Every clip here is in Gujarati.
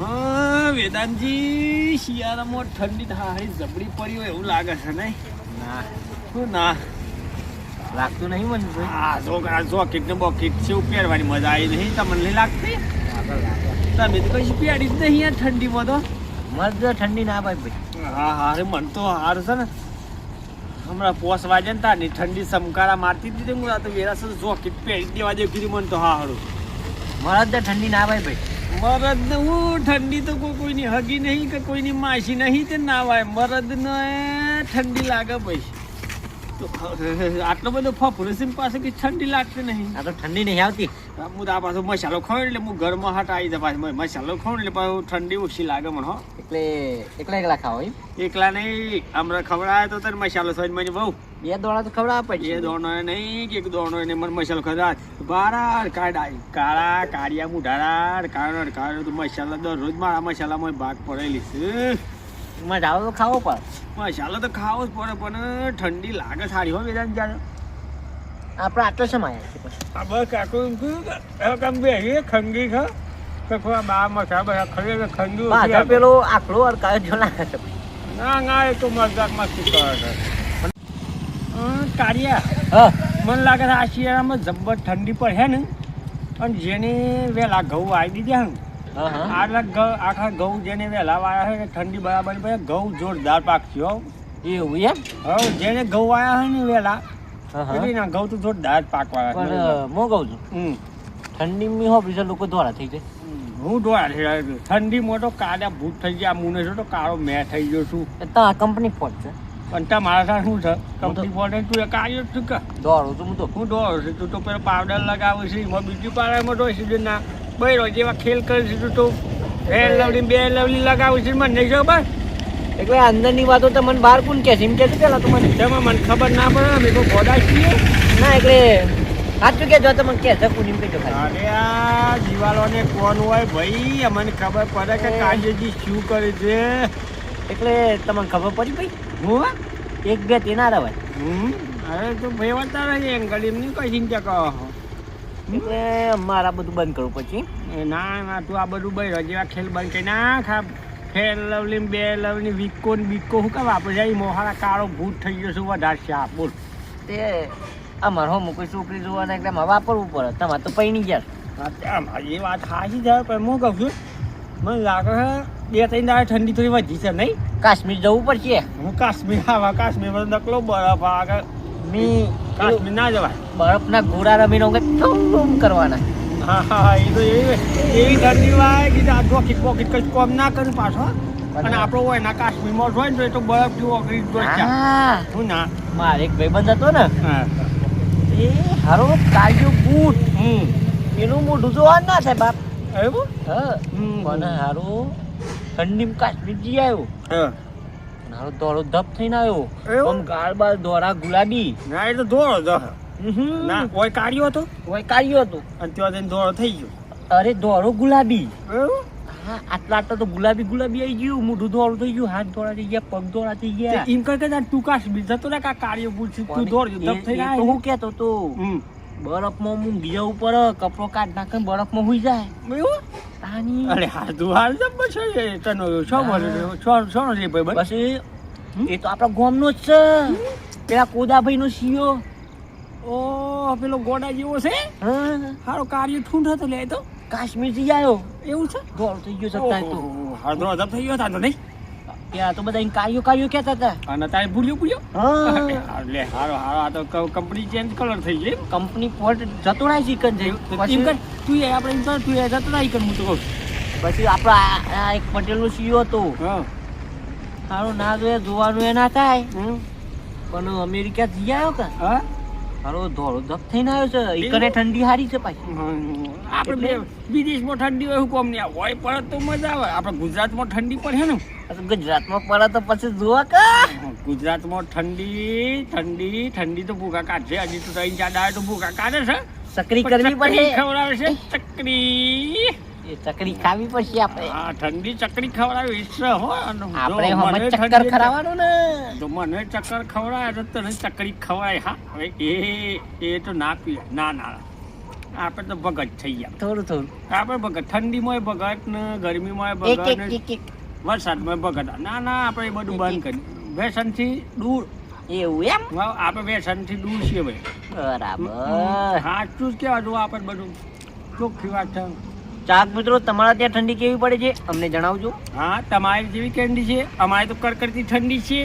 હા વેદાંતજી શિયાળામાં ઠંડી થાળી જબડી પડી હોય એવું લાગે છે નહીં? ના. શું ના? લાગતું નહીં મને ભાઈ આ જો આ જોકેટ ને બોકેટ છે પહેરવાની મજા આવી નહીં તમને નહીં લાગતી? તમે તો કઈ પહેરી જ નહીં યાર ઠંડીમાં તો. મસ્ત ઠંડી ના ભાઈ ભાઈ. હા હા અરે મન તો હાર છે ને. હમણાં પોસ વાજે ને તારની ઠંડી સમકારા મારતી તો હું તો વેરાસ જોકેટ પહેરી દેવા દે કીધું મને તો હા હારું મસ્ત ઠંડી ના ભાઈ ભાઈ. મરદ ને હું ઠંડી તો કોઈ કોઈની હગી નહીં કે કોઈની માસી નહીં તે ના વાય મરદ ને ઠંડી લાગે ભાઈ તો આટલો બધો ફફડો પાસે કે ઠંડી લાગશે નહીં. આ તો ઠંડી નહીં આવતી. હું તો આ પાછો મસાલો ખાઉં એટલે હું ઘરમાં હાટ આવી જાય પાછો. મસાલો ખાઉં એટલે પાછું ઠંડી ઓછી લાગે મને હો. એટલે એકલા એકલા ખાઓ એમ? એકલા નહીં હમણાં ખવડાવે તો તને મસાલો થઈ મને બહુ બે દોણા તો ખવડાવે પછી એ દોણો નહીં કે એક દોણો એને મને મસાલો ખવડાવે. બારા કાળા કાળા કાળિયા મુઢારા કાળો કાળો તો મસાલા દરરોજ મારા મસાલામાં ભાગ પડેલી છે. મસાલો તો ખાવો પડે મસાલો તો ખાવો જ પડે પણ ઠંડી લાગે સારી હો વેદાંત જાણે. આપણે આટલો સમય આ બસ કાકુ એમ કહ્યું કામ બે ખંગી ખા. પાછળ પેલો આકડો અડકાયો જો લાગે ના ના એ તો મજાક મસ્તી કરે છે? કાળિયા મને લાગે છે આ શિયાળામાં જબ્બર ઠંડી પડે ને અને જેને વહેલા ઘઉં આવી દીધા ને હા હા. આટલા ઘઉં આખા ઘઉં જેને વહેલા વાયા છે ને ઠંડી બરાબર પડે ઘઉં જોરદાર પાક થયો એવું એમ? હવે જેને ઘઉં વાયા છે ને વહેલા હા હા. એના ઘઉં તો જોરદાર છે. પણ હું કહું છું? હમ. ઠંડીમાં હો બીજા લોકો દ્વારા થઈ જાય. હું ડોળા છે ઠંડીમાં તો કાળા ભૂત થઈ ગયા મુને છે તો કાળો મેં થઈ ગયો છું. એ તો આ કંપની ફોટ છે. પણ તમારા સાથે શું છે? કંપની ફોટ તું એ કાર્ય છું કે દોડું છું હું તો. હું દોડું છું તું તો પેલો પાવડર લગાવે છે એમાં બીજું પાવડરમાં તો છે ના બૈરો જેવા ખેલ કરે છે તું તો. બે લવલી બે લવલી લગાવું છે મને નહીં ખબર? એટલે અંદરની વાતો તો મને બહાર કોણ કે છે? એમ કે પેલા તો મને. મને ખબર ના પડે અમે તો ગોડા છીએ? ના એટલે સાચું કે જો તમે કે છે કોણ એમ કહેજો અરે આ દિવાલોને કોણ હોય ભાઈ? અમને ખબર પડે કે કાજીજી શું કરે છે. એટલે તમને ખબર પડી ભાઈ? હું? એક બે તેના રવાય હમ અરે તો ભાઈ વતા રહે એંગલ એમની કઈ ચિંતા કહો એટલે મારા બધું બંધ કરવું પછી ના ના તું આ બધું ભાઈ જેવા ખેલ બંધ કરી નાખ આ ફેર લવલી બે લવલી વિકો ને બીકો શું કામ આપણે જાય? મોહારા કાળો ભૂત થઈ ગયો છું વધારે છે આ બોલ. તે અમાર હો કોઈ છોકરી જોવાના એટલે અમારે વાપરવું પડે. તમારે તો પૈણી ગયા એ વાત હાજી જાય પણ હું કહું છું મને લાગે છે બે ત્રણ દાડે ઠંડી થોડી વધી છે નહીં? કાશ્મીર જવું પડશે. હું કાશ્મીર આવા કાશ્મીરમાં નકલો બરફ આગળ મી કાશ્મીર ના જવાય. બરફના ઘોડા રમીને ઊંઘે ઠૂમ કરવાના. હા હા એ તો એવી એવી ઠંડી વાય કે આ પોકેટ પોકેટ કઈ કોમ ના કરે પાછો અને આપણો હોય ના કાશ્મીરમાં હોય ને તો એ તો બરફ જેવો ઓગળી જાય છે. હું ના. મારે એક ભાઈબંધ હતો ને હા. એ હારો કાજુ બૂટ. હમ. એનું મોઢું જોવા ના થાય બાપ. એવું? હા. પણ હારો ઠંડીમાં કાશ્મીર જી આવ્યો. હા. હારો દોડો ધપ થઈને આવ્યો? આમ ગાળ બાળ દોરા ગુલાબી. ના એ તો ધોળો જ ના કોઈ કાઢ્યો હતો? કોઈ કાળિયો હતો. અને ત્યાં જઈને ધોળો થઈ ગયો. અરે દોડો ગુલાબી. એવું? આટલા આટલા તો ગુલાબી ગુલાબી આવી ગયું મોઢું ધોળું થઈ ગયું હાથ ધોળા થઈ ગયા પગ ધોળા થઈ ગયા. એમ કર કે ટૂંકાશ જતો ને કા કાર્ય પૂછ્યું તું દબ થઈ ગયા હું કેતો તો બરફમાં હું ગયા ઉપર કપડો કાઢ નાખે બરફમાં હુઈ જાય. એવું? અરે હાર તું હાર પછી તનો છો છો છો ભાઈ બસ. એ તો આપણા ગામનો જ છે. પેલા કોદાભાઈ નો સીઓ. ઓ પેલો ગોડા જેવો છે? હા હારો કાર્ય ઠૂંઠ હતો લે તો. કાશ્મીરથી આવ્યો એવું છે? ગોળ થઈ ગયો સત્તા તો. હાડો તો અદબ થઈ ગયો તાનો નહીં ત્યાં તો બધા કાયો કાર્યો કહેતા હતા. અને તારે ભૂલ્યો ભૂલ્યો? એટલે હારો હારો આ તો કંપની ચેન્જ કલર થઈ ગઈ કંપની પોર્ટ જતોડા ચિકન છે એમ કર તું એ આપણે કર તું એ જતોડા ચિકન હું તો કહું પછી આપણા એક પટેલ નો સીઓ હતો. હા. સારું ના જોયા જોવાનું એ ના થાય. પણ અમેરિકા જઈ આવ્યો કે? હા? સારો ધોળો ધપ થઈને આવ્યો છે. ઠંડી હારી છે પાછી. આપણે વિદેશમાં ઠંડી હોય હુકમ નહીં. હોય પડે તો મજા આવે. આપણે ગુજરાતમાં ઠંડી પડે ને. ગુજરાતમાં પડે તો પછી જોવા કા. ગુજરાતમાં ઠંડી ઠંડી ઠંડી તો ભૂખા કાઢશે. હજી તો ત્રણ ચાર દાડે તો ભૂખા કાઢે છે. સકરી કરવી પડે. ખવડાવે છે. ચકરી. એ ચકરી ખાવી પડશે આપણે. હા ઠંડી ચકડી ખવડાવી ઈચ્છે હો આપણે હમણાં ચક્કર ખરાવાનું ને. તો મને ચક્કર ખવડાવે તો તને ચકડી ખવડાય. હા હવે એ એ તો ના પીએ ના ના. આપણે તો ભગત થઈ ગયા. થોડું થોડું. આપણે ભગત ઠંડીમાં ભગત ને ગરમીમાં ભગત ને વરસાદમાં ભગત. ના ના આપણે એ બધું બંધ કરી વ્યસનથી દૂર. એવું એમ? આપણે વ્યસનથી દૂર છીએ ભાઈ. બરાબર. સાચું જ કેવા જો આપણે બધું ચોખ્ખી વાત છે. ચાક મિત્રો તમારા ત્યાં ઠંડી કેવી પડે છે? અમને જણાવજો. હા તમારી જેવી ઠંડી છે. અમારે તો કડકડતી ઠંડી છે.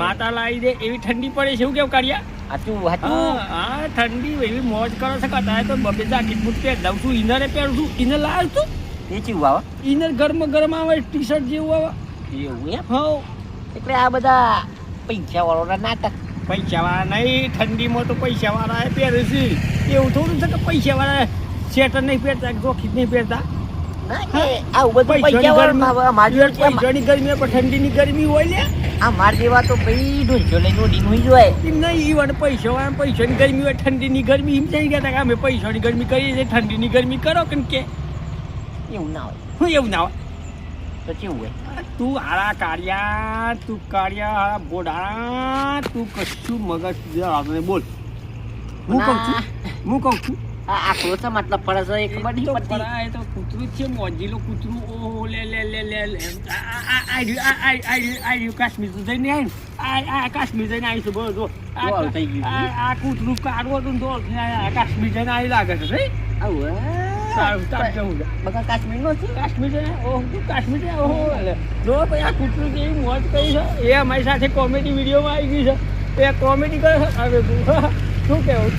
માતા લાવી દે એવી ઠંડી પડે છે એવું કેવું કર્યા સાચું હા હા ઠંડી એવી મોજ કરો છો તો બબે જાકેટ બૂટ પહેર દઉં છું ઇનરે પહેરું છું. ઇનર લાવ છું એ ચીવું આવે ઇનર ગરમ ગરમ આવે ટી શર્ટ જેવું આવે. એવું એમ? હો એટલે આ બધા પૈસા વાળોના નાટક. પૈસા વાળા નહીં ઠંડીમાં તો પૈસા વાળા પહેરે છે. એવું થોડું છે કે પૈસા વાળા સ્વેટર નહીં પહેરતા જોખી નહીં પહેરતા? ઠંડીની ગરમી હોય ને આ માર જેવા તો ભાઈ ઢોંચો લઈને ઉડીને હોય. એમ નહીં ઈ વણ પૈસા હોય પૈસાની ગરમી હોય ઠંડીની ગરમી એમ કહેતા કે અમે પૈસાની ગરમી કરીએ છીએ ઠંડીની ગરમી કરો કે કે. એવું ના હોય. હું એવું ના હોય. તો કેવું હોય? તું હારા કાર્યા તું કાર્યા હારા બોડા તું કશું મગજ બોલ. હું કહું છું હું કહું છું. આખલો છે મતલબ પડે છે એક ખબર નહીં પડતી એ તો કૂતરું છે મોજીલો કૂતરું ઓહો લે લે લે લે લે આ આ આ આ આ આ આ કાશ્મીર જઈને આવીને આ આ કાશ્મીર જઈને આવીશું બોલો જો આ ગયું. આ આ કૂતરું કાઢવો હતું તો આ આ કાશ્મીર જઈને આવી લાગે છે ભાઈ આવું છે બકા કાશ્મીર નો છે કાશ્મીર ઓહો કાશ્મીર ઓહો જો ભાઈ આ કૂતરું જેવી મોજ કરી છે એ અમારી સાથે કોમેડી વિડીયોમાં આવી ગઈ છે એ કોમેડી કરે છે શું કહેવું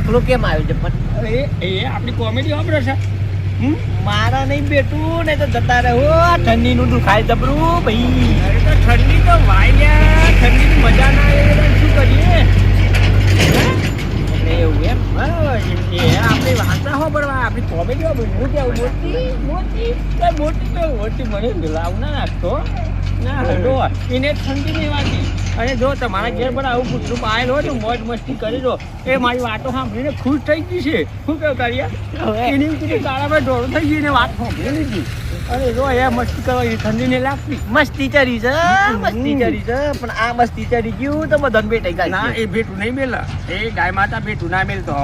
આખલો કેમ આવ્યો છે? પણ એ એ આપણી કોમેડી વાપરે છે. મારા નહીં બેટું ને તો જતા રહો. ઠંડી નું દુખાય જબરું ભાઈ. અરે તો ઠંડી તો વાય ગયા ઠંડીની મજા ના આવે શું કરીએ? એવું એમ? એ આપણી વાર્તા હો પણ આપણી કોમેડી હો હું કેવું મોટી? મોટી? મોટી તો મોટી મને મિલાવ ના નાખતો ના જો એને ઠંડી નહીં વાગી અને જો તમારા ઘેર પર આવું કૂતરું પાયેલ હોય તો મોજ મસ્તી કરી દો. એ મારી વાતો સાંભળીને ખુશ થઈ ગઈ છે. શું કાઢ્યા એની કાળામાં ઢોળ થઈ ગઈ ને વાત સાંભળી લીધી. અરે જો એ મસ્તી કરવાની ઠંડી નહીં લાગતી. મસ્તી ચરી છે મસ્તી ચરી છે પણ આ મસ્તી ચરી ગયું તો બધાને ગયા ના એ ભેટું નહીં મેલા. એ ગાય માતા ભેટું ના મેલતો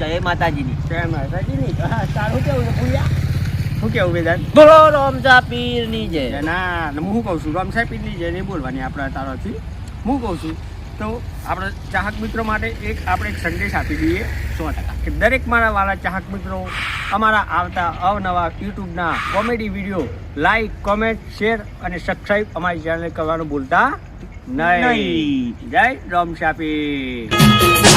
જય માતાજીની. જય માતાજી ની સારું કેવું છે ભૂયા શું કેવું વેદાંત બોલો રોમજા પીરની જય ના ને હું કહું છું રમસાઈ પીરની જય નહીં બોલવાની આપણે તારાથી. હું કહું છું તો આપણે ચાહક મિત્રો માટે એક આપણે એક સંદેશ આપી દઈએ સો ટકા. કે દરેક મારા વાળા ચાહક મિત્રો અમારા આવતા અવનવા યુટ્યુબના comedy video like comment share અને સબસ્ક્રાઈબ અમારી ચેનલ કરવાનું ભૂલતા નહીં. નહીં. જય રમશાપી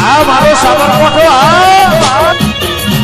આ મારો સાબરકોઠો આ